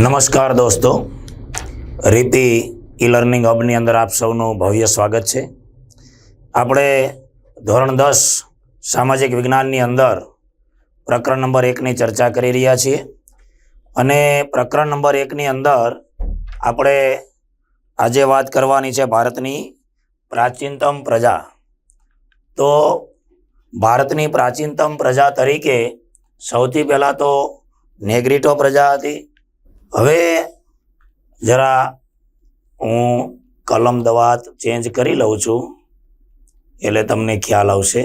નમસ્કાર દોસ્તો. રીતિ ઈ લર્નિંગ હબની અંદર આપ સૌનું ભવ્ય સ્વાગત છે. આપણે ધોરણ દસ સામાજિક વિજ્ઞાનની અંદર પ્રકરણ નંબર એકની ચર્ચા કરી રહ્યા છીએ. અને પ્રકરણ નંબર એકની અંદર આપણે આજે વાત કરવાની છે ભારતની પ્રાચીનતમ પ્રજા. તો ભારતની પ્રાચીનતમ પ્રજા તરીકે સૌથી પહેલાં તો નેગ્રીટો પ્રજા હતી. હવે જરા હું કલમ દવાત ચેન્જ કરી લઉં છું, એટલે તમને ખ્યાલ આવશે.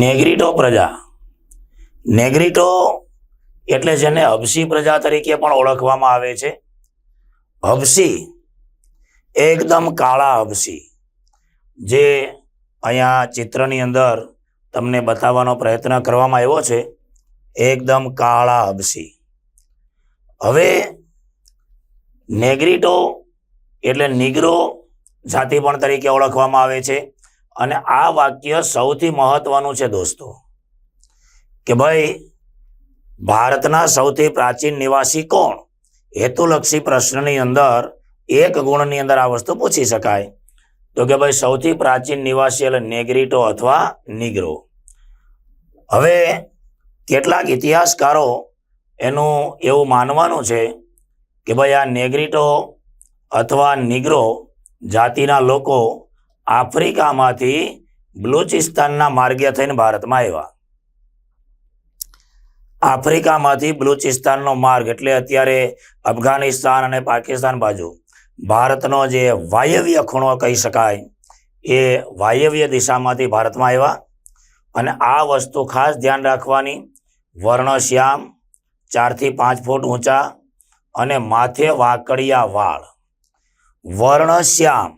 નેગ્રીટો પ્રજા. નેગ્રીટો એટલે જેને હબસી પ્રજા તરીકે પણ ઓળખવામાં આવે છે. હબસી એકદમ કાળા હબસી જે અહીંયા ચિત્રની અંદર તમને બતાવવાનો પ્રયત્ન કરવામાં આવ્યો છે. એકદમ કાળા હબસી હવે નેગ્રીટો એટલે નિગ્રો જાતિ પણ તરીકે ઓળખવામાં આવે છે. અને આ વાક્ય સૌથી મહત્વનું છે દોસ્તો, કે ભાઈ, ભારતના સૌથી પ્રાચીન નિવાસી કોણ? હેતુલક્ષી પ્રશ્નની અંદર એક ગુણની અંદર આ વસ્તુ પૂછી શકાય. તો કે ભાઈ, સૌથી પ્રાચીન નિવાસી એટલે નેગ્રીટો અથવા નિગ્રો. હવે કેટલાક ઇતિહાસકારો એનું એવું માનવાનું છે કે ભાઈ આ નેગ્રીટો અથવા નિગ્રો જાતિના લોકો આફ્રિકામાંથી બલુચિસ્તાનના માર્ગે થઈને ભારતમાં આવ્યા. આફ્રિકામાંથી બલુચિસ્તાનનો માર્ગ એટલે અત્યારે અફઘાનિસ્તાન અને પાકિસ્તાન બાજુ. ભારતનો જે વાયવ્ય ખૂણો કહી શકાય એ વાયવ્ય દિશામાંથી ભારતમાં આવ્યા અને આ વસ્તુ ખાસ ધ્યાન રાખવાની. વર્ણ શ્યામ ચારથી પાંચ ફૂટ ઊંચા અને માથે વાકડિયા વાળ. વર્ણ શ્યામ.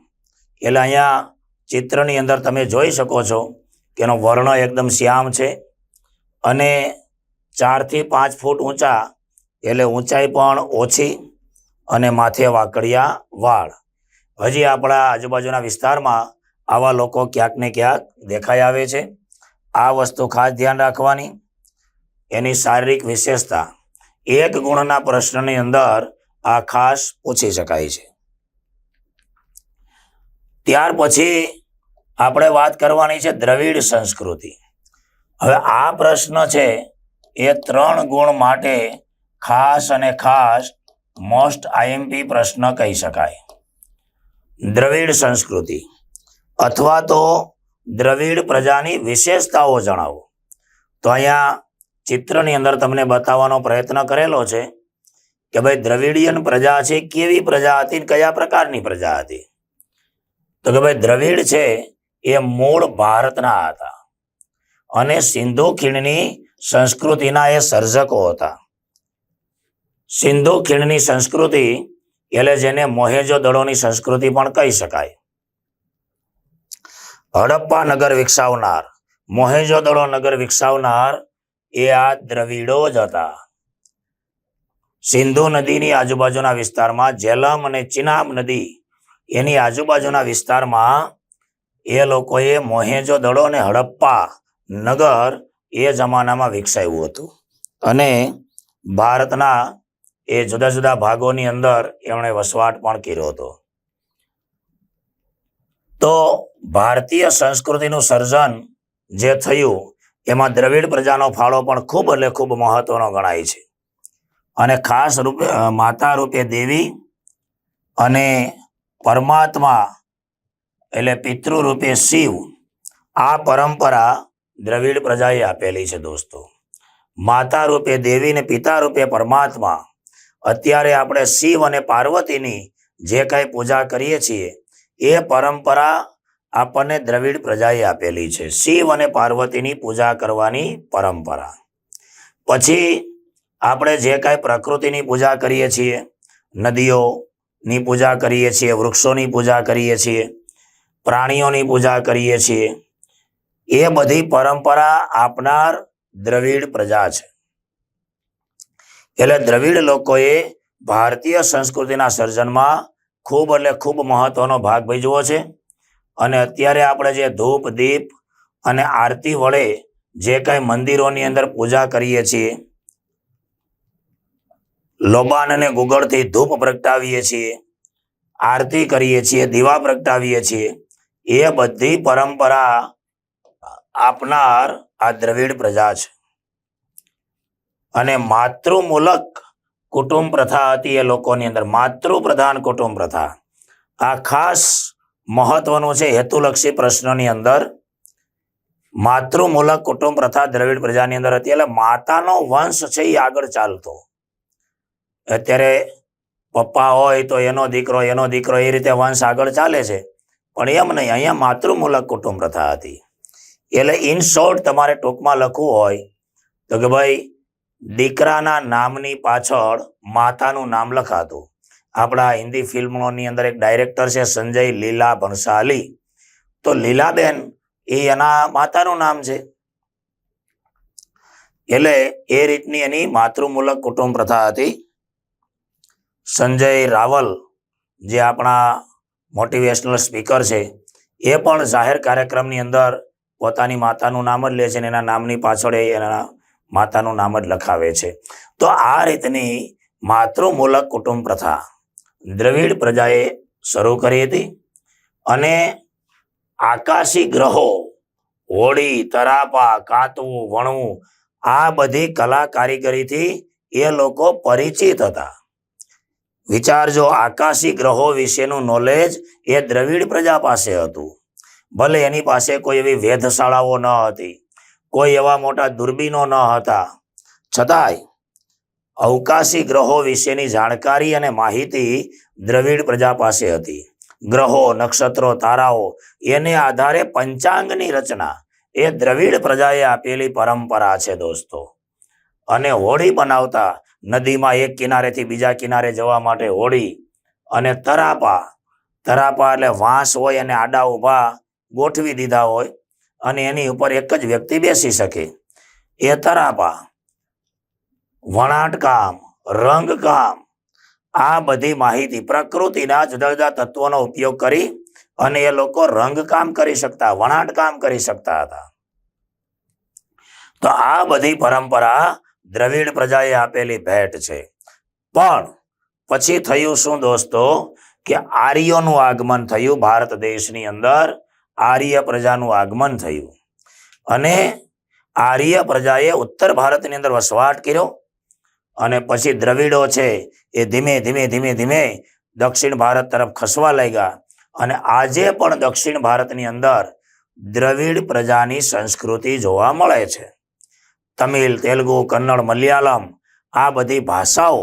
એટલે અહીંયા ચિત્રની અંદર તમે જોઈ શકો છો કે એનો વર્ણ એકદમ શ્યામ છે અને ચારથી પાંચ ફૂટ ઊંચા, એટલે ઊંચાઈ પણ ઓછી અને માથે વાકડિયા વાળ. હજી આપણા આજુબાજુના વિસ્તારમાં આવા લોકો ક્યાંક ને ક્યાંક દેખાઈ આવે છે. આ વસ્તુ ખાસ ધ્યાન રાખવાની. એની શારીરિક વિશેષતા. એક ગુણના પ્રશ્નની અંદર આ ખાસ પૂછી શકાય છે. ત્યાર પછી આપણે વાત કરવાની છે દ્રવિડ સંસ્કૃતિ. હવે આ પ્રશ્ન છે એ ત્રણ ગુણ માટે ખાસ અને ખાસ મોસ્ટ આઈએમપી પ્રશ્ન કહી શકાય. દ્રવિડ સંસ્કૃતિ અથવા તો દ્રવિડ પ્રજાની વિશેષતાઓ જણાવો. તો અહીંયા ચિત્રની અંદર તમને બતાવવાનો પ્રયત્ન કરેલો છે કે ભાઈ દ્રવિડિયન પ્રજા છે, કેવી પ્રજા હતી કયા પ્રકારની પ્રજા હતી? તો કે ભાઈ દ્રવિડ છે એ મૂળ ભારતના હતા અને સિંધુ ખીણની સંસ્કૃતિના એ સર્જકો હતા. સિંધુ ખીણની સંસ્કૃતિ એટલે જેને મોહેજો દળોની સંસ્કૃતિ પણ કહી શકાય. હડપ્પા નગર વિકસાવનાર, મોહેજો દળો નગર વિકસાવનાર એ આ દ્રવિડો જ હતા. સિંધુ નદીની આજુબાજુના વિસ્તારમાં જેલમ અને ચિનાબ નદી. એની આજુબાજુના વિસ્તારમાં એ લોકોએ મોહેજો દડો અને હડપ્પા નગર એ જમાનામાં વિકસાવ્યું હતું. અને ભારતના એ જુદા જુદા ભાગોની અંદર એમણે વસવાટ પણ કર્યો હતો. તો ભારતીય સંસ્કૃતિનું સર્જન જે થયું એમાં દ્રવિડ પ્રજાનો ફાળો પણ ખૂબ એટલે ખૂબ મહત્વનો ગણાય છે. અને ખાસ રૂપે માતા રૂપે દેવી અને પરમાત્મા એટલે પિતૃ રૂપે શિવ આ પરંપરા દ્રવિડ પ્રજાએ આપેલી છે દોસ્તો. માતા રૂપે દેવી ને પિતા રૂપે પરમાત્મા અત્યારે આપણે શિવ અને પાર્વતીની જે કાંઈ પૂજા કરીએ છીએ એ પરંપરા આપણને દ્રવિડ પ્રજાએ આપેલી છે. શિવ અને પાર્વતીની પૂજા કરવાની પરંપરા. પછી આપણે જે કાંઈ પ્રકૃતિની પૂજા કરીએ છીએ, નદીઓની પૂજા કરીએ છીએ, વૃક્ષોની પૂજા કરીએ છીએ, પ્રાણીઓની પૂજા કરીએ છીએ, એ બધી પરંપરા આપનાર દ્રવિડ પ્રજા છે. એટલે દ્રવિડ લોકોએ ભારતીય સંસ્કૃતિના સર્જનમાં ખૂબ એટલે ખૂબ મહત્વનો ભાગ ભજવો છે. અને અત્યારે આપણે જે ધૂપ, દીપ અને આરતી વડે જે કાંઈ મંદિરોની અંદર પૂજા કરીએ છીએ, લોબાન અને ગુગળથી ધૂપ પ્રગટાવીએ છીએ, આરતી કરીએ છીએ, દીવા પ્રગટાવીએ છીએ, એ બધી પરંપરા આપનાર આ દ્રવિડ પ્રજા છે. અને માતૃમૂલક કુટુંબ પ્રથા હતી એ લોકોની અંદર માતૃ પ્રધાન કુટુંબ પ્રથા. આ ખાસ મહત્વનું છે, હેતુલક્ષી પ્રશ્નની અંદર. માતૃમૂલક કુટુંબ પ્રથા દ્રવિડ પ્રજાની અંદર હતી, એટલે માતાનો વંશ છે એ આગળ ચાલતો. અત્યારે પપ્પા હોય તો એનો દીકરો એનો દીકરો એ રીતે વંશ આગળ ચાલે છે. પણ એમ નહીં, અહીંયા માતૃમૂલક કુટુંબ પ્રથા હતી. એટલે ઇન શોર્ટ તમારે ટૂંકમાં લખવું હોય તો કે ભાઈ, દીકરાના નામની પાછળ માતાનું નામ લખાતું. આપણા હિન્દી ફિલ્મોની અંદર એક ડાયરેક્ટર છે સંજય લીલા ભણસાલી. તો લીલાબેન એ એના માતાનું નામ છે. એટલે એ રીતની એની માતૃમૂલક કુટુંબ પ્રથા હતી. સંજય રાવલ, જે આપણા મોટિવેશનલ સ્પીકર છે, એ પણ જાહેર કાર્યક્રમની અંદર પોતાની માતાનું નામ જ લે છે અને એના નામની પાછળ એના માતાનું નામ જ લખાવે છે. તો આ રીતની માતૃમૂલક કુટુંબ પ્રથા દ્રવિડ પ્રજાએ શરૂ કરી હતી અને આકાશી ગ્રહો હોળી તરાપા કાતવું વણવું, આ બધી કલા કારીગરીથી એ લોકો પરિચિત હતા. વિચારજો આકાશી ગ્રહો વિશેનું નોલેજ એ દ્રવિડ પ્રજા પાસે હતું, ભલે એની પાસે કોઈ એવી વેધશાળાઓ ન હતી, કોઈ એવા મોટા દૂરબીનો ન હતા. છતાંય અવકાશી ગ્રહો વિશેની જાણકારી અને માહિતી દ્રવિડ પ્રજા પાસે હતી. ગ્રહો, નક્ષત્રો, તારાઓ, એને આધારે પંચાંગની રચના એ દ્રવિડ પ્રજાએ આપેલી પરંપરા છે દોસ્તો. અને હોળી બનાવતા નદીમાં એક કિનારેથી બીજા કિનારે જવા માટે હોળી અને તરાપા. તરાપા એટલે વાંસ હોય અને આડા ઊભા ગોઠવી દીધા હોય અને એની ઉપર એક જ વ્યક્તિ બેસી શકે. એ તરાપા વણાટકામ રંગકામ આ બધી માહિતી પ્રકૃતિના જુદા જુદા તત્વોનો ઉપયોગ કરી અને એ લોકો રંગકામ કરી શકતા વણાટકામ કરી શકતા હતા. તો આ બધી પરંપરા દ્રવિડ પ્રજાએ આપેલી ભેટ છે. પણ પછી થયું શું દોસ્તો? કે આર્યોનું આગમન થયું, ભારત દેશની અંદર આર્ય પ્રજાનું આગમન થયું. અને આર્ય પ્રજાએ ઉત્તર ભારતની અંદર વસવાટ કર્યો અને પછી દ્રવિડો છે એ ધીમે ધીમે ધીમે ધીમે દક્ષિણ ભારત તરફ ખસવા લાગ્યા. અને આજે પણ દક્ષિણ ભારતની અંદર દ્રવિડ પ્રજાની સંસ્કૃતિ જોવા મળે છે. તમિલ, તેલુગુ, કન્નડ, મલયાલમ આ બધી ભાષાઓ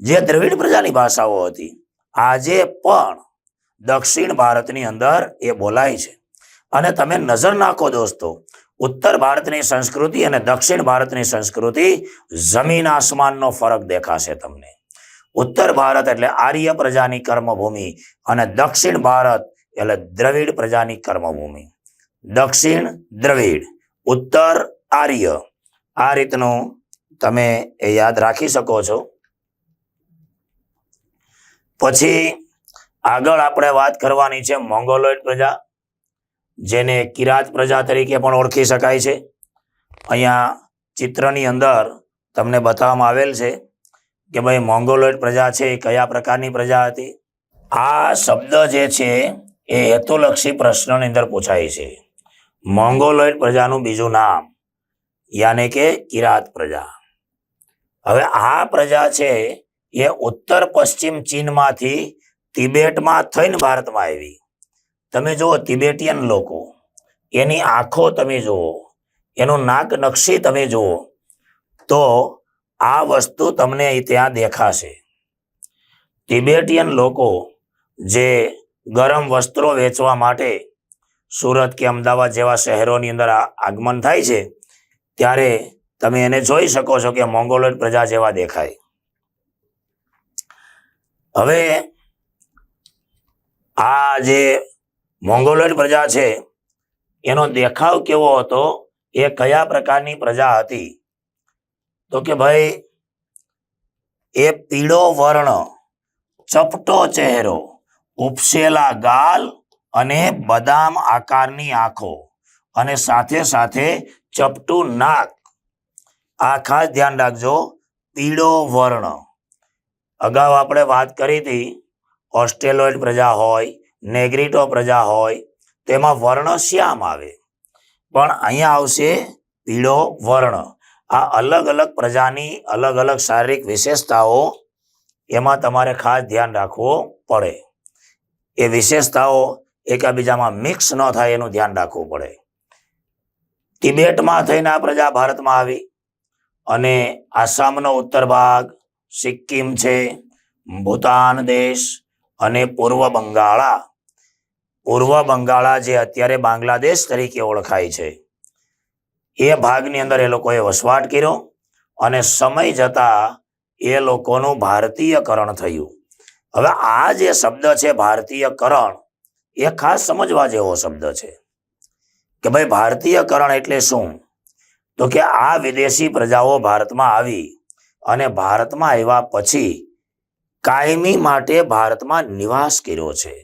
જે દ્રવિડ પ્રજાની ભાષાઓ હતી, આજે પણ દક્ષિણ ભારતની અંદર એ બોલાય છે. અને તમે નજર નાખો દોસ્તો ઉત્તર ભારતની સંસ્કૃતિ અને દક્ષિણ ભારતની સંસ્કૃતિ જમીન આસમાનનો ફરક દેખાશે તમને. ઉત્તર ભારત એટલે આર્ય પ્રજાની કર્મભૂમિ અને દક્ષિણ ભારત એટલે દ્રવિડ પ્રજાની કર્મભૂમિ. દક્ષિણ દ્રવિડ, ઉત્તર આર્ય. આ રીતનું તમે એ યાદ રાખી શકો છો. પછી આગળ આપણે વાત કરવાની છે મોંગોલોઇડ પ્રજા. જેને કિરાત પ્રજા તરીકે પણ ઓળખી શકાય છે. અહીંયા ચિત્રની અંદર તમને બતાવવામાં આવેલ છે કે ભાઈ મોંગોલોઇડ પ્રજા છે એ કયા પ્રકારની પ્રજા હતી. આ શબ્દ જે છે એ હેતુલક્ષી પ્રશ્નની અંદર પૂછાય છે. મોંગોલોઇડ પ્રજાનું બીજું નામ યાને કે કિરાત પ્રજા. હવે આ પ્રજા છે એ ઉત્તર પશ્ચિમ ચીનમાંથી તિબેટમાં થઈને ભારતમાં આવી. તમે જુઓ તિબેટિયન લોકો, એની આંખો તમે જુઓ, એનું નાક નકશી તમે જુઓ, તો આ વસ્તુ તમને ત્યાં દેખાશે. તિબેટિયન લોકો જે ગરમ વસ્ત્રો વેચવા માટે સુરત કે અમદાવાદ જેવા શહેરોની અંદર આગમન થાય છે, ત્યારે તમે એને જોઈ શકો છો કે મોંગોલોઇડ પ્રજા જેવા દેખાય. હવે આ જે મોંગોલોઇડ પ્રજા છે. એનો દેખાવ કેવો હતો? એ કયા પ્રકારની પ્રજા હતી? તો કે ભાઈ, એ પીળો વર્ણ, ચપટો ચહેરો, ઉપસેલા ગાલ અને બદામ આકારની આંખો અને સાથે સાથે ચપટું નાક. આ ખાસ ધ્યાન રાખજો, પીળો વર્ણ. અગાઉ આપણે વાત કરી હતી ઓસ્ટ્રેલોઇડ પ્રજા હોય નેગ્રીટો પ્રજા હોય તેમાં વર્ણ શ્યામ આવે. પણ અહીંયા આવશે પીળો વર્ણ. આ અલગ અલગ પ્રજાની અલગ અલગ શારીરિક વિશેષતાઓ એમાં તમારે ખાસ ધ્યાન રાખવું પડે. એ વિશેષતાઓ એકાબીજામાં મિક્સ ન થાય એનું ધ્યાન રાખવું પડે. તિબેટમાં થઈને આ પ્રજા ભારતમાં આવી. અને આસામનો ઉત્તર ભાગ, સિક્કિમ છે, ભૂતાન દેશ અને પૂર્વ બંગાળા પૂર્વ બંગાળા જે અત્યારે બાંગ્લાદેશ તરીકે ઓળખાય છે, એ ભાગની અંદર એ લોકોએ વસવાટ કર્યો અને સમય જતા એ લોકોનું ભારતીયકરણ થયું. હવે આ જે શબ્દ છે ભારતીયકરણ, એ ખાસ સમજવા જેવો શબ્દ છે કે ભાઈ ભારતીયકરણ એટલે શું? તો કે આ વિદેશી પ્રજાઓ ભારતમાં આવી અને ભારતમાં આવ્યા પછી કાયમી માટે ભારતમાં નિવાસ કર્યો છે.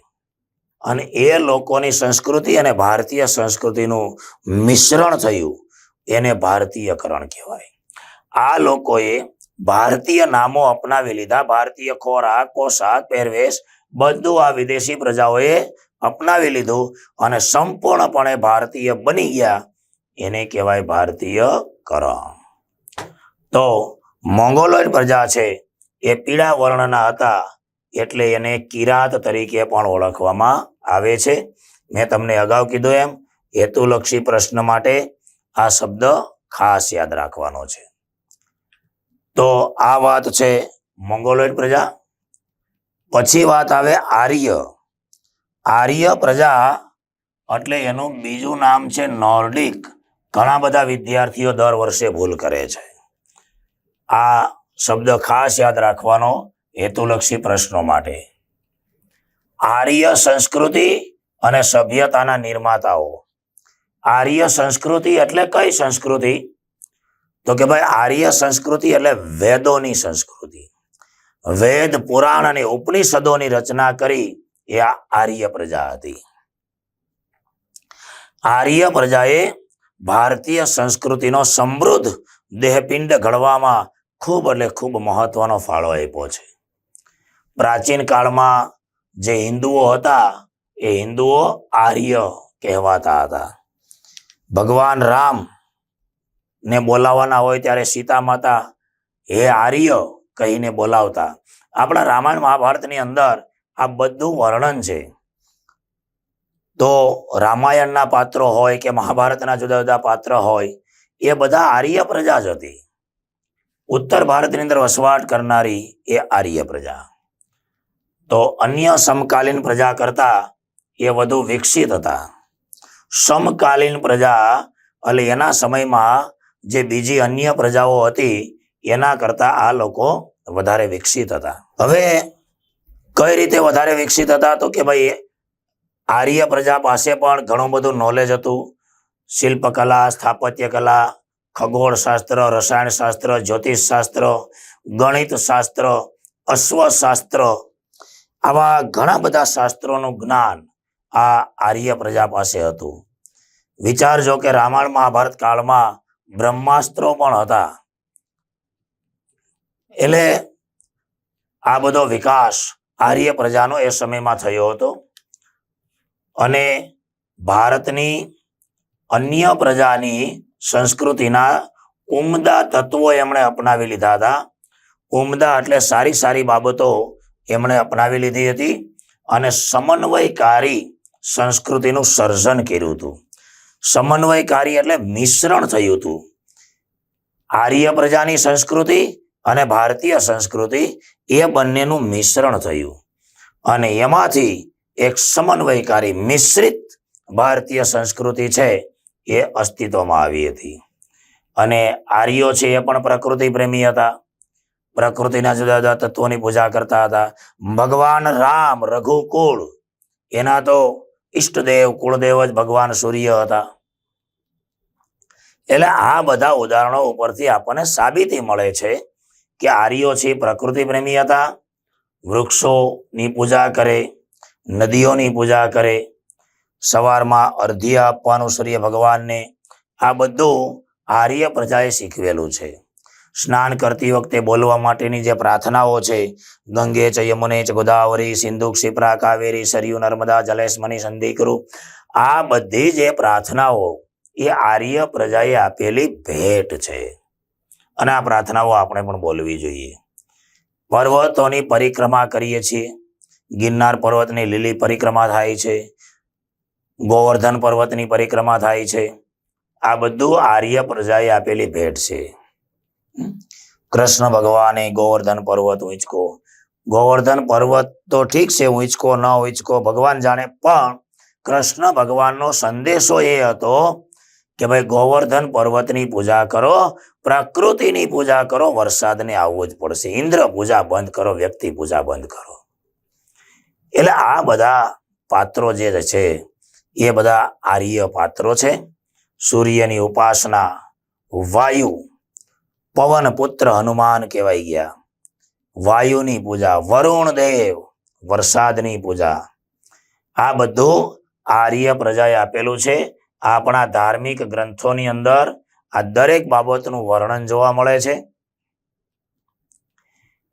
અને એ લોકોની સંસ્કૃતિ અને ભારતીય સંસ્કૃતિનું મિશ્રણ થયું, એને ભારતીયકરણ કહેવાય. આ લોકોએ ભારતીય નામો અપનાવી લીધા. ભારતીય ખોરાક, પોશાક, પહેરવેશ બધું આ વિદેશી પ્રજાઓએ અપનાવી લીધું અને સંપૂર્ણપણે ભારતીય બની ગયા. એને કહેવાય ભારતીય કરણ તો મોંગોલોઇડ પ્રજા છે એ પીળા વર્ણના હતા એટલે એને કિરાત તરીકે પણ ઓળખવામાં આવે છે. મેં તમને અગાઉ કીધું એમ, હેતુલક્ષી પ્રશ્ન માટે આ શબ્દ ખાસ યાદ રાખવાનો છે. તો આ વાત છે મોંગોલોઇડ પ્રજા. પછી વાત આવે આર્ય. આર્ય પ્રજા એટલે એનું બીજું નામ છે નોર્ડિક. ઘણા બધા વિદ્યાર્થીઓ દર વર્ષે ભૂલ કરે છે. આ શબ્દ ખાસ યાદ રાખવાનો હેતુલક્ષી પ્રશ્નો માટે. આર્ય સંસ્કૃતિ અને સભ્યતાના નિર્માતાઓ. આર્ય સંસ્કૃતિ એટલે કઈ સંસ્કૃતિ? તો કે ભાઈ આર્ય સંસ્કૃતિ એટલે વેદોની સંસ્કૃતિ. વેદ પુરાણ અને ઉપનિષદોની રચના કરી એ આર્ય પ્રજા હતી. આર્ય પ્રજાએ ભારતીય સંસ્કૃતિનો સમૃદ્ધ દેહપિંડ ઘડવામાં ખૂબ એટલે ખૂબ મહત્વનો ફાળો આપ્યો છે. પ્રાચીન કાળમાં જે હિન્દુઓ હતા, એ હિન્દુઓ આર્ય કહેવાતા હતા. ભગવાન રામ ને બોલાવવાના હોય ત્યારે સીતા માતા હે આર્ય કહીને બોલાવતા. આપણા રામાયણ મહાભારતની અંદર આ બધું વર્ણન છે. તો રામાયણના પાત્રો હોય કે મહાભારતના જુદા જુદા પાત્ર હોય, એ બધા આર્ય પ્રજા જ હતી. ઉત્તર ભારતની અંદર વસવાટ કરનારી એ આર્ય પ્રજા તો અન્ય સમકાલીન પ્રજા કરતા એ વધુ વિકસિત હતા સમકાલીન પ્રજા એટલે એના સમયમાં જે બીજી અન્ય પ્રજાઓ હતી એના કરતા આ લોકો વધારે વિકસિત હતા હવે કઈ રીતે વધારે વિકસિત હતા તો કે ભાઈ આર્ય પ્રજા પાસે પણ ઘણું બધું નોલેજ હતું શિલ્પકલા સ્થાપત્ય કલા ખગોળ શાસ્ત્ર રસાયણ શાસ્ત્ર જ્યોતિષ શાસ્ત્ર ગણિત શાસ્ત્ર અશ્વશાસ્ત્ર આવા ઘણા બધા શાસ્ત્રોનું જ્ઞાન આ આર્ય પ્રજા પાસે હતું. વિચારજો કે રામાયણ મહાભારત કાળમાં બ્રહ્માસ્ત્રો પણ હતા. એટલે આ બધો વિકાસ આર્ય પ્રજાનો એ સમયમાં થયો હતો. અને ભારતની અન્ય પ્રજાની સંસ્કૃતિના ઉમદા તત્વો એમણે અપનાવી લીધા હતા. ઉમદા એટલે સારી સારી બાબતો એમણે અપનાવી લીધી હતી અને સમન્વયકારી સંસ્કૃતિનું સર્જન કર્યું હતું. સમન્વયકારી એટલે મિશ્રણ થયું હતું. આર્ય પ્રજાની સંસ્કૃતિ અને ભારતીય સંસ્કૃતિ એ બંનેનું મિશ્રણ થયું અને એમાંથી એક સમન્વયકારી મિશ્રિત ભારતીય સંસ્કૃતિ છે એ અસ્તિત્વમાં આવી હતી. અને આર્યો છે એ પણ પ્રકૃતિ પ્રેમી હતા. પ્રકૃતિના જુદા જુદા તત્વોની પૂજા કરતા હતા. ભગવાન રામ રઘુકુળ, એના તો ઈષ્ટદેવ, કુળદેવ જ ભગવાન સૂર્ય હતા. એટલે આ બધા ઉદાહરણો ઉપરથી આપણને સાબિતી મળે છે કે આર્યો છે પ્રકૃતિ પ્રેમી હતા. વૃક્ષોની પૂજા કરે, નદીઓની પૂજા કરે સવારમાં અર્ધી આપવાનું સૂર્ય ભગવાનને. આ બધું આર્ય પ્રજાએ શીખવેલું છે. સ્નાન કરતી વખતે બોલવા માટેની જે પ્રાર્થનાઓ છે, ગંગે ચ યમુને ચ ગોદાવરી, સિંધુ ક્ષિપ્રા, કાવેરી, સરયુ, નર્મદા, જલેશમની સંધિકરુ આ બધી જે પ્રાર્થનાઓ એ આર્ય પ્રજાએ આપેલી ભેટ છે. અને આ પ્રાર્થનાઓ આપણે પણ બોલવી જોઈએ. પર્વતોની પરિક્રમા કરીએ છીએ. ગિરનાર પર્વતની લીલી પરિક્રમા થાય છે. ગોવર્ધન પર્વતની પરિક્રમા થાય છે. આ બધું આર્ય પ્રજાએ આપેલી ભેટ છે. કૃષ્ણ ભગવાને ગોવર્ધન પર્વત ઉંચકો ગોવર્ધન પર્વત તો ઠીક છે ઉંચકો ન ઉંચકો ભગવાન જાણે, પણ કૃષ્ણ ભગવાનનો સંદેશો એ હતો કે ભાઈ, ગોવર્ધન પર્વતની પૂજા કરો, પ્રકૃતિની પૂજા કરો, વરસાદને આવવો જ પડશે. ઇન્દ્ર પૂજા બંધ કરો, વ્યક્તિ પૂજા બંધ કરો. એટલે આ બધા પાત્રો જે છે એ બધા આર્ય પાત્રો છે. સૂર્યની ઉપાસના વાયુ પવન પુત્ર હનુમાન કહેવાય ગયા. વાયુની પૂજા, વરુણ દેવ વરસાદની પૂજા. આ બધું આર્ય પ્રજાએ આપેલું છે. આપણા ધાર્મિક ગ્રંથોની અંદર આ દરેક બાબતનું વર્ણન જોવા મળે છે.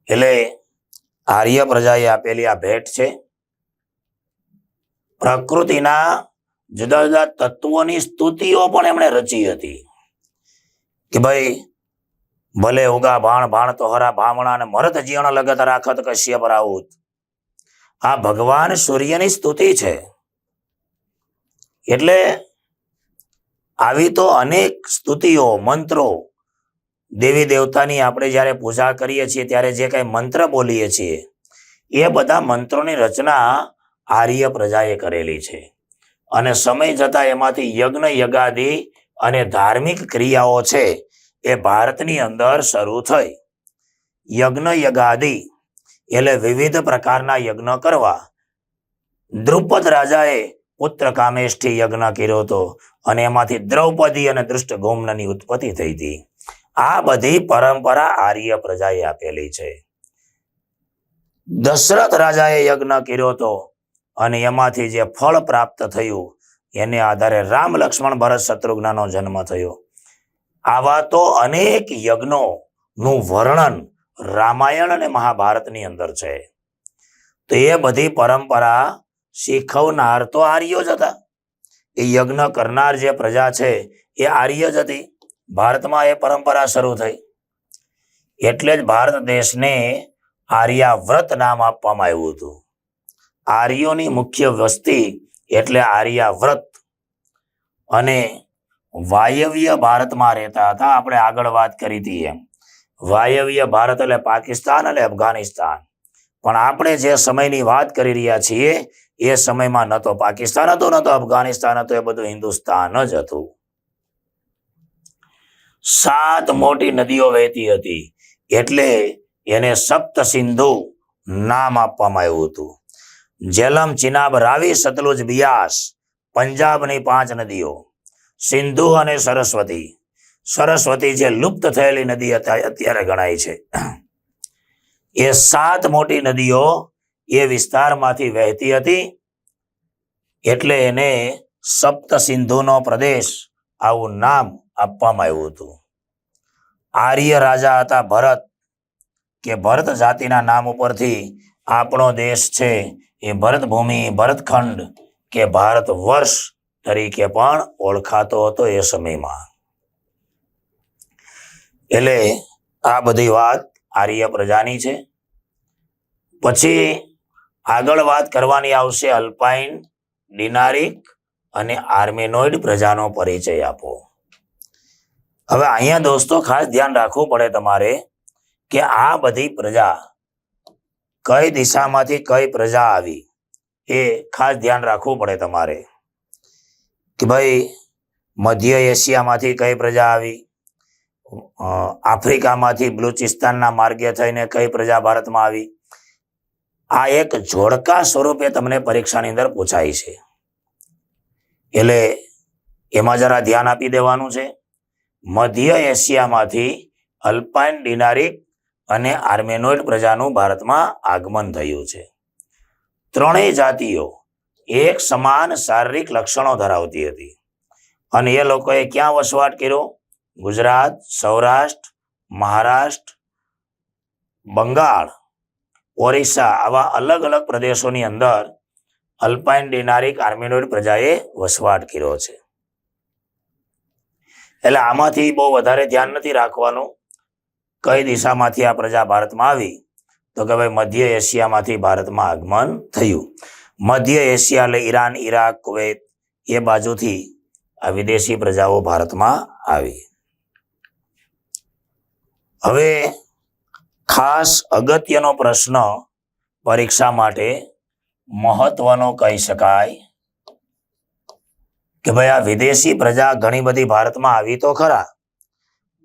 એટલે આર્ય પ્રજાએ આપેલી આ ભેટ છે. પ્રકૃતિના જુદા જુદા તત્વોની સ્તુતિઓ પણ એમણે રચી હતી કે ભાઈ, ભલે ઉગા ભાણ ભાણ તો હરા ભામણા ને મરત જીણ લગત રાખત કશ્યપ રાઉત આ ભગવાન સૂર્યની સ્તુતિ છે. એટલે આવી તો અનેક સ્તુતિઓ, મંત્રો દેવી દેવતાની આપણે જ્યારે પૂજા કરીએ છીએ, ત્યારે જે કઈ મંત્ર બોલીએ છીએ, એ બધા મંત્રોની રચના આર્ય પ્રજાએ કરેલી છે. અને સમય જતાં એમાંથી યજ્ઞ, યગાદી અને ધાર્મિક ક્રિયાઓ છે એ ભારતની અંદર શરૂ થઈ. યજ્ઞ, યગાદી એટલે વિવિધ પ્રકારના યજ્ઞ કરવા. દ્રુપદ રાજાએ પુત્ર કામેષ્ઠી યજ્ઞ કર્યો હતો અને એમાંથી દ્રૌપદી અને દૃષ્ટગોમ્નની ઉત્પત્તિ થઈ હતી. આ બધી પરંપરા આર્ય પ્રજાએ આપેલી છે. દશરથ રાજાએ યજ્ઞ કર્યો હતો અને એમાંથી જે ફળ પ્રાપ્ત થયું, એને આધારે રામ લક્ષ્મણ ભરત શત્રુઘ્નનો જન્મ થયો. આવા તો અનેક યજ્ઞોનું વર્ણન રામાયણ અને મહાભારતની અંદર છે. તો એ બધી પરંપરા શીખવનાર તો આર્યો જ હતા. એ યજ્ઞ કરનાર જે પ્રજા છે, એ આર્ય જ હતી. ભારતમાં એ પરંપરા શરૂ થઈ. એટલે જ ભારત દેશને આર્યાવ્રત નામ આપવામાં આવ્યું હતું. આર્યોની મુખ્ય વસ્તી એટલે આર્યાવ્રત. અને વાયવ્ય ભારતમાં રહેતા હતા. આપણે આગળ વાત કરી હતી એમ. વાયવ્ય ભારત એટલે પાકિસ્તાન અને અફઘાનિસ્તાન. પણ આપણે જે સમયની વાત કરી રહ્યા છીએ, એ સમયમાં ન તો પાકિસ્તાન હતું, ન તો અફઘાનિસ્તાન હતું, એ બધું હિન્દુસ્તાન જ હતું. સાત મોટી નદીઓ વહેતી હતી. એટલે એને સપ્ત સિંધુ નામ આપવામાં આવ્યું હતું. જેલમ ચિનાબ રાવી સતલુજ બિયાસ, પંજાબની પાંચ નદીઓ, સિંધુ અને સરસ્વતી. સરસ્વતી જે લુપ્ત થયેલી નદી અત્યારે ગણાય છે. એ સાત મોટી નદીઓ એ વિસ્તારમાંથી વહેતી હતી. એટલે એને સપ્ત સિંધુનો પ્રદેશ આવું નામ આપવામાં આવ્યું હતું. આર્ય રાજા હતા ભરત, કે ભરત જાતિના નામ ઉપરથી આપણો દેશ છે એ ભરત ભૂમિ ભરતખંડ કે ભારત વર્ષ તરીકે પણ ઓળખાતો હતો એ સમયમાં. એટલે આ બધી વાત આર્ય પ્રજાની છે. પછી આગળ વાત કરવાની આવશે અલ્પાઇન ડિનારિક અને આર્મેનોઇડ પ્રજાનો પરિચય આપો. હવે અહીંયા દોસ્તો ખાસ ધ્યાન રાખવું પડે તમારે કે આ બધી પ્રજા કઈ દિશામાંથી કઈ પ્રજા આવી, એ ખાસ ધ્યાન રાખવું પડે તમારે. કે ભાઈ, મધ્ય એશિયામાંથી કઈ પ્રજા આવી આફ્રિકામાંથી બલુચિસ્તાનના માર્ગે થઈને કઈ પ્રજા ભારતમાં આવી. આ એક જોડકા સ્વરૂપે તમને પરીક્ષાની અંદર પૂછાય છે. એટલે એમાં જરા ધ્યાન આપી દેવાનું છે. મધ્ય એશિયામાંથી અલ્પાઇન ડિનારિક અને આર્મેનોઇડ પ્રજાનું ભારતમાં આગમન થયું છે. ત્રણેય જાતિઓ એક સમાન શારીરિક લક્ષણો ધરાવતી હતી. અને એ લોકોએ ક્યાં વસવાટ કર્યો? ગુજરાત, સૌરાષ્ટ્ર, મહારાષ્ટ્ર, બંગાળ, ઓરિસ્સા આવા અલગ અલગ પ્રદેશોની અંદર અલ્પાઇન ડિનારિક આર્મેનોઇડ પ્રજાએ વસવાટ કર્યો છે. એટલે આમાંથી બહુ વધારે ધ્યાન નથી રાખવાનું. કઈ દિશામાંથી આ પ્રજા ભારતમાં આવી? તો કે ભાઈ મધ્ય એશિયામાંથી ભારતમાં આગમન થયું. મધ્ય એશિયા એટલે ઈરાન, ઈરાક, કુવૈત, એ બાજુથી આ વિદેશી પ્રજાઓ ભારતમાં આવી. હવે ખાસ અગત્યનો પ્રશ્ન પરીક્ષા માટે મહત્વનો કહી શકાય કે ભાઈ આ વિદેશી પ્રજા ઘણી બધી ભારતમાં આવી તો ખરા,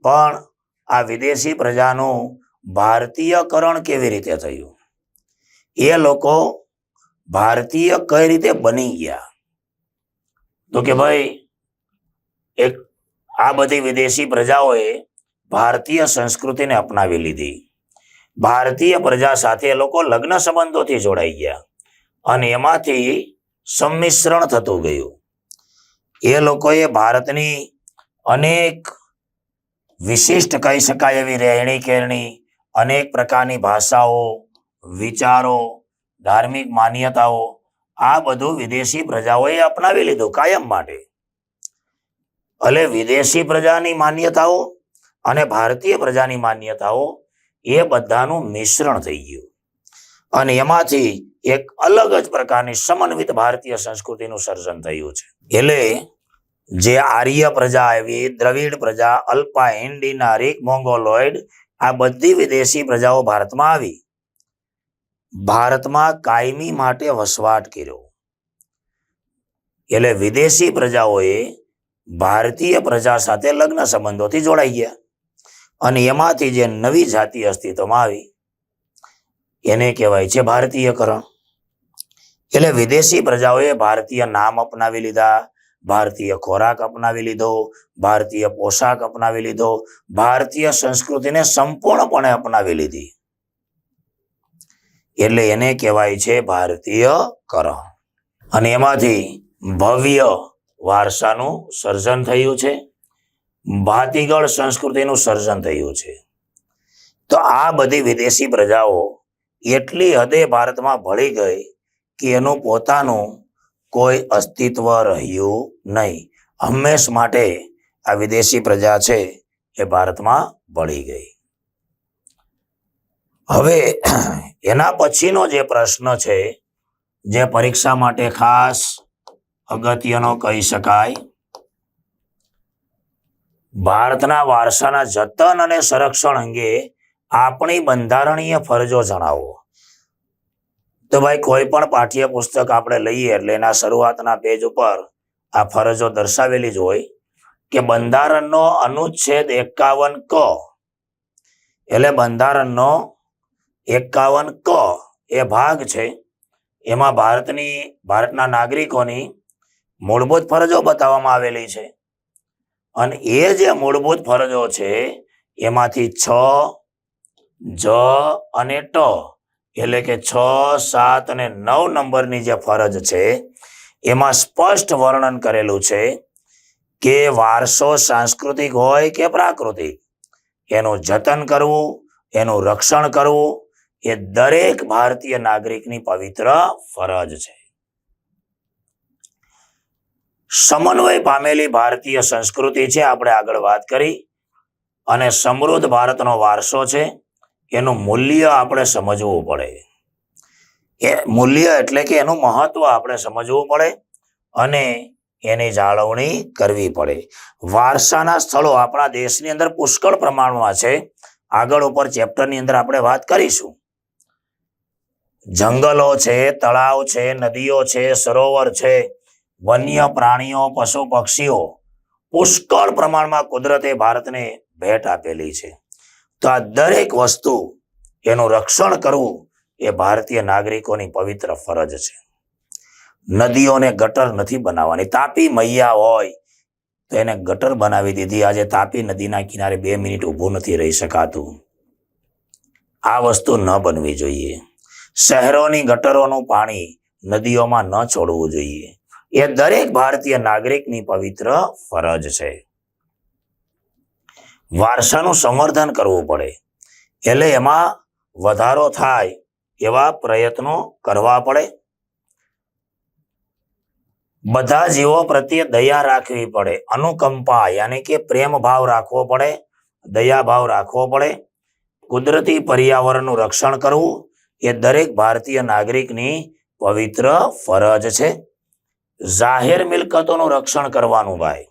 પણ આ વિદેશી પ્રજાનું ભારતીયકરણ કેવી રીતે થયું? એ લોકો ભારતીય કઈ રીતે બની ગયા? તો કે ભાઈ, એક આ બધી વિદેશી પ્રજાઓએ ભારતીય સંસ્કૃતિને અપનાવી લીધી. ભારતીય પ્રજા સાથે લોકો લગ્ન સંબંધોથી જોડાઈ ગયા અને એમાંથી સંમિશ્રણ થતું ગયું. એ લોકોએ ભારતની અનેક વિશિષ્ટ કહી શકાય એવી રહેણી કેરણી, અનેક પ્રકારની ભાષાઓ, વિચારો, ધાર્મિક માન્યતાઓ, આ બધું વિદેશી પ્રજાઓએ અપનાવી લીધું કાયમ માટે. એટલે વિદેશી પ્રજાની માન્યતાઓ અને ભારતીય પ્રજાની માન્યતાઓ એ બધાનું મિશ્રણ થઈ ગયું. અને એમાંથી એક અલગ જ પ્રકારની સમન્વિત ભારતીય સંસ્કૃતિનું સર્જન થયું છે. એટલે જે આર્ય પ્રજા આવી દ્રવિડ પ્રજા અલ્પા ઇન્ડિના રીક મોંગોલોઇડ આ બધી વિદેશી પ્રજાઓ ભારતમાં આવી. ભારતમાં કાયમી માટે વસવાટ કર્યો. એટલે વિદેશી પ્રજાઓએ ભારતીય પ્રજા સાથે લગ્ન સંબંધોથી જોડાઈ ગયા. અને એમાંથી જે નવી જાતિ અસ્તિત્વમાં આવી, એને કહેવાય છે ભારતીયકરણ. એટલે વિદેશી પ્રજાઓએ ભારતીય નામ અપનાવી લીધા ભારતીય ખોરાક અપનાવી લીધો, ભારતીય પોશાક અપનાવી લીધો, ભારતીય સંસ્કૃતિને સંપૂર્ણપણે અપનાવી લીધી. એટલે એને કહેવાય છે ભારતીયકરણ અને એમાંથી ભવ્ય વારસાનું સર્જન થયું છે, ભાતીગળ સંસ્કૃતિનું સર્જન થયું છે. તો આ બધી વિદેશી પ્રજાઓ એટલી હદે ભારતમાં ભળી ગઈ કે એનું પોતાનું કોઈ અસ્તિત્વ રહ્યું નહીં. હંમેશ માટે આ વિદેશી પ્રજા છે એ ભારતમાં ભળી ગઈ. હવે એના પછીનો જે પ્રશ્ન છે, જે પરીક્ષા માટે ખાસ અગત્યનો કહી શકાય, ભારતના વારસાના જતન અને સંરક્ષણ અંગે આપણી બંધારણીય ફરજો જણાવો. તો ભાઈ કોઈ પણ પાઠ્ય પુસ્તક આપણે લઈએ એટલે એના શરૂઆતના પેજ ઉપર આ ફરજો દર્શાવેલી જ હોય કે બંધારણનો અનુચ્છેદ એકાવન ક. એટલે બંધારણનો એકાવન ક એ ભાગ છે. એમાં ભારતની, ભારતના નાગરિકોની મૂળભૂત ફરજો બતાવવામાં આવેલી છે. અને એ જે મૂળભૂત ફરજો છે, એમાંથી છ, જ અને ટ. એટલે કે છ, સાત અને નવ નંબરની જે ફરજ છે, એમાં સ્પષ્ટ વર્ણન કરેલું છે કે વારસો સાંસ્કૃતિક હોય કે પ્રાકૃતિક. એનું જતન કરવું, એનું રક્ષણ કરવું, એ દરેક ભારતીય નાગરિકની પવિત્ર ફરજ છે. સમન્વય પામેલી ભારતીય સંસ્કૃતિ છે, આપણે આગળ વાત કરી. અને સમૃદ્ધ ભારતનો વારસો છે. એનું મૂલ્ય આપણે સમજવું પડે. એ મૂલ્ય એટલે કે એનું મહત્વ આપણે સમજવું પડે અને એની જાળવણી કરવી પડે. વારસાના સ્થળો આપણા દેશની અંદર પુષ્કળ પ્રમાણમાં છે. આગળ ઉપર ચેપ્ટરની અંદર આપણે વાત કરીશું. જંગલો છે, તળાવ છે, નદીઓ છે, સરોવર છે, વન્ય પ્રાણીઓ, પશુ પક્ષીઓ પુષ્કળ પ્રમાણમાં કુદરતે ભારતને ભેટ આપેલી છે. તો આ દરેક વસ્તુ એનું રક્ષણ કરવું એ ભારતીય નાગરિકોની પવિત્ર ફરજ છે. નદીઓને ગટર નથી બનાવવાની. તાપી મૈયા હોય તો એને ગટર બનાવી દીધી. આજે તાપી નદીના કિનારે બે મિનિટ ઊભું નથી રહી શકાતું. આ વસ્તુ ન બનવી જોઈએ. શહેરોની ગટરોનું પાણી નદીઓમાં ન છોડવું જોઈએ. એ દરેક ભારતીય નાગરિકની પવિત્ર ફરજ છે. વારસાનું સંવર્ધન કરવું પડે. એટલે એમાં વધારો થાય એવા પ્રયત્નો કરવા પડે. બધા જીવો પ્રત્યે દયા રાખવી પડે. અનુકંપા યાની કે પ્રેમ ભાવ રાખવો પડે દયા ભાવ રાખવો પડે. કુદરતી પર્યાવરણનું રક્ષણ કરવું એ દરેક ભારતીય નાગરિકની પવિત્ર ફરજ છે. જાહેર મિલકતોનું રક્ષણ કરવાનું ભાઈ.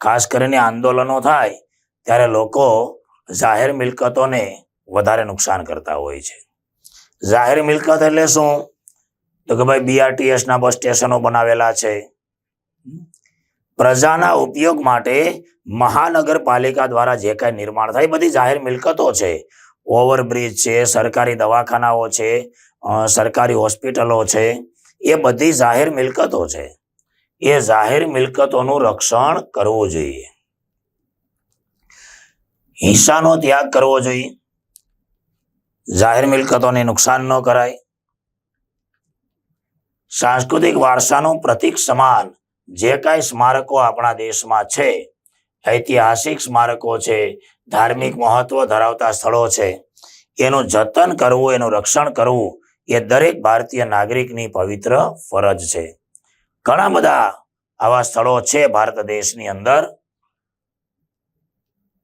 ખાસ કરીને આંદોલનો થાય ત્યારે લોકો જાહેર મિલકતોને વધારે નુકસાન કરતા હોય છે. જાહેર મિલકત એટલે શું? તો કે ભાઈ બીઆરટીએસના બસ સ્ટેશનો બનાવેલા છે. પ્રજાના ઉપયોગ માટે મહાનગરપાલિકા દ્વારા જે કાંઈ નિર્માણ થાય બધી જાહેર મિલકતો છે. ઓવરબ્રિજ છે, સરકારી દવાખાનાઓ છે સરકારી હોસ્પિટલો છે. એ બધી જાહેર મિલકતો છે. એ જાહેર મિલકતોનું રક્ષણ કરવું જોઈએ. હિંસાનો ત્યાગ કરવો જોઈએ. જાહેર મિલકતોને નુકસાન ન કરાય. સાંસ્કૃતિક વારસાનું પ્રતીક સમાન જે કાંઈ સ્મારકો આપણા દેશમાં છે, ઐતિહાસિક સ્મારકો છે, ધાર્મિક મહત્વ ધરાવતા સ્થળો છે, એનું જતન કરવું, એનું રક્ષણ કરવું એ દરેક ભારતીય નાગરિકની પવિત્ર ફરજ છે. ઘણા બધા આવા સ્થળો છે ભારત દેશની અંદર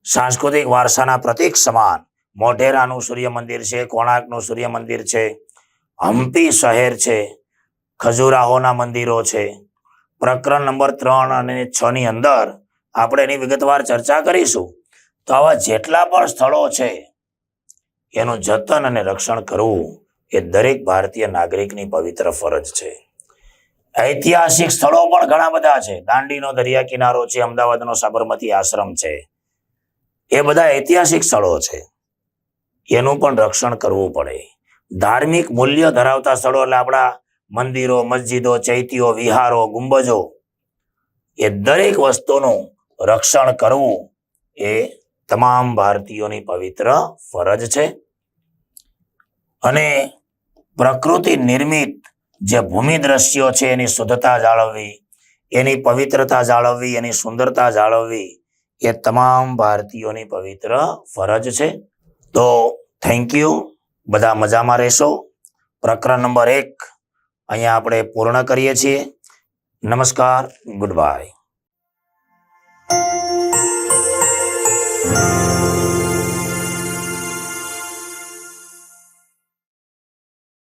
સાંસ્કૃતિક વારસાના પ્રતીક સમાન. મોઢેરાનું સૂર્ય મંદિર છે, કોણાર્કનું સૂર્ય મંદિર છે, હમ્પી શહેર છે, ખજુરાહોના મંદિરો છે. પ્રકરણ નંબર ત્રણ અને છ ની અંદર આપણે એની વિગતવાર ચર્ચા કરીશું. તો આવા જેટલા પણ સ્થળો છે, એનું જતન અને રક્ષણ કરવું એ દરેક ભારતીય નાગરિકની પવિત્ર ફરજ છે. ઐતિહાસિક સ્થળો પણ ઘણા બધા છે. દાંડીનો દરિયા કિનારો છે, અમદાવાદનો સાબરમતી આશ્રમ છે. એ બધા ઐતિહાસિક સ્થળો છે. એનું પણ રક્ષણ કરવું પડે. ધાર્મિક મૂલ્ય ધરાવતા સ્થળો એટલે આપણા મંદિરો, મસ્જિદો ચૈત્યો વિહારો, ગુંબજો, એ દરેક વસ્તુનું રક્ષણ કરવું એ તમામ ભારતીયોની પવિત્ર ફરજ છે. અને પ્રકૃતિ નિર્મિત જે ભૂમિ દ્રશ્યો છે એની શુદ્ધતા જાળવવી, એની પવિત્રતા જાળવવી, એની સુંદરતા જાળવવી એ તમામ ભારતીયોની પવિત્ર ફરજ છે. તો થેન્ક યુ બધા મજામાં રહેશો. પ્રકરણ નંબર એક અહીંયા આપણે પૂર્ણ કરીએ છીએ. નમસ્કાર, ગુડ બાય.